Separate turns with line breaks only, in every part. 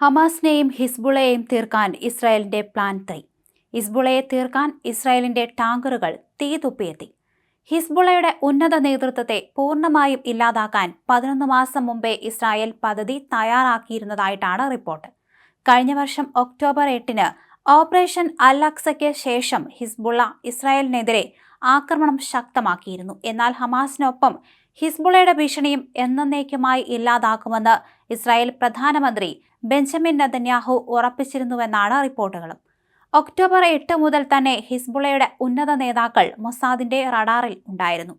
ഹമാസിനെയും ഹിസ്ബുളയെയും തീർക്കാൻ ഇസ്രായേലിന്റെ plan three. ഹിസ്ബുളയെ തീർക്കാൻ ഇസ്രായേലിന്റെ ടാങ്കറുകൾ തീ തീതുപ്പിയെത്തി. ഹിസ്ബുളയുടെ ഉന്നത നേതൃത്വത്തെ പൂർണമായും ഇല്ലാതാക്കാൻ പതിനൊന്ന് മാസം മുമ്പേ ഇസ്രായേൽ പദ്ധതി തയ്യാറാക്കിയിരുന്നതായിട്ടാണ് റിപ്പോർട്ട്. കഴിഞ്ഞ വർഷം ഒക്ടോബർ എട്ടിന് ഓപ്പറേഷൻ അൽ അക്സയ്ക്ക് ശേഷം ഹിസ്ബുള്ള ഇസ്രായേലിനെതിരെ ആക്രമണം ശക്തമാക്കിയിരുന്നു. എന്നാൽ ഹമാസിനൊപ്പം ഹിസ്ബുളയുടെ ഭീഷണിയും എന്നേക്കുമായി ഇല്ലാതാക്കുമെന്ന് ഇസ്രായേൽ പ്രധാനമന്ത്രി ബെഞ്ചമിൻ നദന്യാഹു ഉറപ്പിച്ചിരുന്നുവെന്നാണ് റിപ്പോർട്ടുകളും. ഒക്ടോബർ എട്ട് മുതൽ തന്നെ ഹിസ്ബുളയുടെ ഉന്നത നേതാക്കൾ മൊസാദിന്റെ റഡാറിൽ ഉണ്ടായിരുന്നു.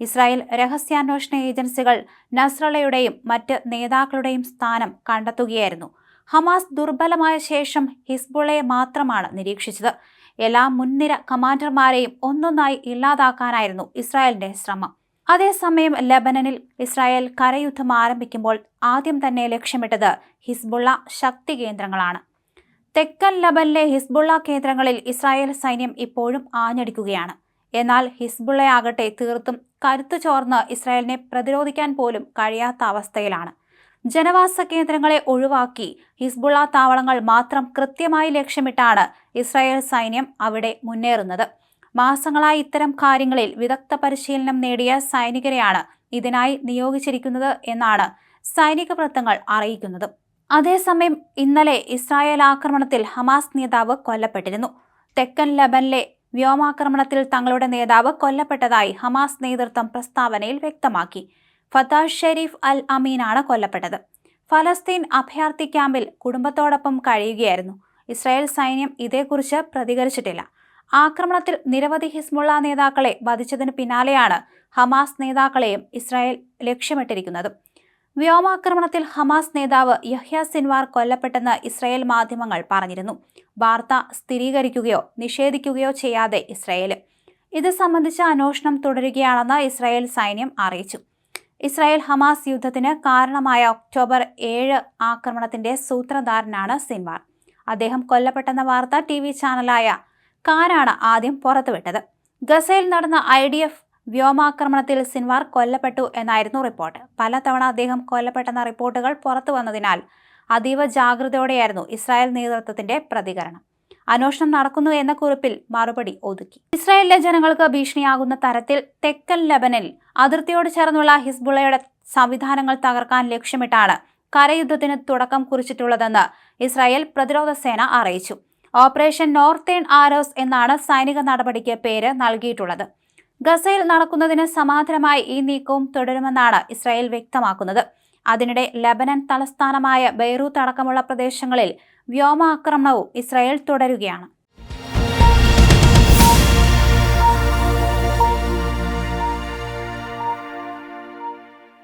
ഇസ്രായേൽ രഹസ്യാന്വേഷണ ഏജൻസികൾ നസ്രളയുടെയും മറ്റ് നേതാക്കളുടെയും സ്ഥാനം കണ്ടെത്തുകയായിരുന്നു. ഹമാസ് ദുർബലമായ ശേഷം ഹിസ്ബുളയെ മാത്രമാണ് നിരീക്ഷിച്ചത്. എല്ലാ മുൻനിര കമാൻഡർമാരെയും ഒന്നൊന്നായി ഇല്ലാതാക്കാനായിരുന്നു ഇസ്രായേലിന്റെ ശ്രമം. അതേസമയം ലബനനിൽ ഇസ്രായേൽ കരയുദ്ധം ആരംഭിക്കുമ്പോൾ ആദ്യം തന്നെ ലക്ഷ്യമിട്ടത് ഹിസ്ബുള്ള ശക്തി കേന്ദ്രങ്ങളാണ്. തെക്കൻ ലബനിലെ ഹിസ്ബുള്ള കേന്ദ്രങ്ങളിൽ ഇസ്രായേൽ സൈന്യം ഇപ്പോഴും ആഞ്ഞടിക്കുകയാണ്. എന്നാൽ ഹിസ്ബുള്ളയാകട്ടെ തീർത്തും കരുത്തു ചോർന്ന് ഇസ്രായേലിനെ പ്രതിരോധിക്കാൻ പോലും കഴിയാത്ത അവസ്ഥയിലാണ്. ജനവാസ കേന്ദ്രങ്ങളെ ഒഴിവാക്കി ഹിസ്ബുള്ള താവളങ്ങൾ മാത്രം കൃത്യമായി ലക്ഷ്യമിട്ടാണ് ഇസ്രായേൽ സൈന്യം അവിടെ മുന്നേറുന്നത്. മാസങ്ങളായി ഇത്തരം കാര്യങ്ങളിൽ വിദഗ്ധ പരിശീലനം നേടിയ സൈനികരെയാണ് ഇതിനായി നിയോഗിച്ചിരിക്കുന്നത് എന്നാണ് സൈനിക വൃത്തങ്ങൾ അറിയിക്കുന്നത്. അതേസമയം ഇന്നലെ ഇസ്രായേൽ ആക്രമണത്തിൽ ഹമാസ് നേതാവ് കൊല്ലപ്പെട്ടിരുന്നു. തെക്കൻ ലബനിലെ വ്യോമാക്രമണത്തിൽ തങ്ങളുടെ നേതാവ് കൊല്ലപ്പെട്ടതായി ഹമാസ് നേതൃത്വം പ്രസ്താവനയിൽ വ്യക്തമാക്കി. ഫതാ ഷെരീഫ് അൽ അമീനാണ് കൊല്ലപ്പെട്ടത്. ഫലസ്തീൻ അഭയാർത്ഥി ക്യാമ്പിൽ കുടുംബത്തോടൊപ്പം കഴിയുകയായിരുന്നു. ഇസ്രായേൽ സൈന്യം ഇതേക്കുറിച്ച് പ്രതികരിച്ചിട്ടില്ല. ആക്രമണത്തിൽ നിരവധി ഹിസ്മുള്ള നേതാക്കളെ വധിച്ചതിന് പിന്നാലെയാണ് ഹമാസ് നേതാക്കളെയും ഇസ്രായേൽ ലക്ഷ്യമിട്ടിരിക്കുന്നത്. വ്യോമാക്രമണത്തിൽ ഹമാസ് നേതാവ് യഹ്യ സിൻവാർ കൊല്ലപ്പെട്ടെന്ന് ഇസ്രായേൽ മാധ്യമങ്ങൾ പറഞ്ഞിരുന്നു. വാർത്ത സ്ഥിരീകരിക്കുകയോ നിഷേധിക്കുകയോ ചെയ്യാതെ ഇസ്രായേൽ. ഇത് സംബന്ധിച്ച അന്വേഷണം തുടരുകയാണെന്ന് ഇസ്രായേൽ സൈന്യം അറിയിച്ചു. ഇസ്രായേൽ ഹമാസ് യുദ്ധത്തിന് കാരണമായ ഒക്ടോബർ ഏഴ് ആക്രമണത്തിന്റെ സൂത്രധാരനാണ് സിൻവാർ. അദ്ദേഹം കൊല്ലപ്പെട്ടെന്ന വാർത്ത ടി ചാനലായ കാരാണ് ആദ്യം പുറത്തുവിട്ടത്. ഗസയിൽ നടന്ന ഐ ഡി എഫ് വ്യോമാക്രമണത്തിൽ സിൻവാർ കൊല്ലപ്പെട്ടു എന്നായിരുന്നു റിപ്പോർട്ട്. പലതവണ അദ്ദേഹം കൊല്ലപ്പെട്ടെന്ന റിപ്പോർട്ടുകൾ പുറത്തു വന്നതിനാൽ അതീവ ജാഗ്രതയോടെയായിരുന്നു ഇസ്രായേൽ നേതൃത്വത്തിന്റെ പ്രതികരണം. അന്വേഷണം നടക്കുന്നു എന്ന കുറിപ്പിൽ മറുപടി ഒതുക്കി. ഇസ്രായേലിലെ ജനങ്ങൾക്ക് ഭീഷണിയാകുന്ന തരത്തിൽ തെക്കൻ ലബനിൽ അതിർത്തിയോട് ചേർന്നുള്ള ഹിസ്ബുള്ളയുടെ സംവിധാനങ്ങൾ തകർക്കാൻ ലക്ഷ്യമിട്ടാണ് കരയുദ്ധത്തിന് തുടക്കം കുറിച്ചിട്ടുള്ളതെന്ന് ഇസ്രായേൽ പ്രതിരോധ സേന അറിയിച്ചു. ഓപ്പറേഷൻ നോർത്തേൺ ആരോസ് എന്നാണ് സൈനിക നടപടിക്ക് പേര് നൽകിയിട്ടുള്ളത്. ഗസയിൽ നടക്കുന്നതിന് സമാന്തരമായി ഈ നീക്കവും തുടരുമെന്നാണ് ഇസ്രായേൽ വ്യക്തമാക്കുന്നത്. അതിനിടെ ലബനൻ തലസ്ഥാനമായ ബെയ്റൂത്ത് അടക്കമുള്ള പ്രദേശങ്ങളിൽ വ്യോമാക്രമണവും ഇസ്രായേൽ തുടരുകയാണ്.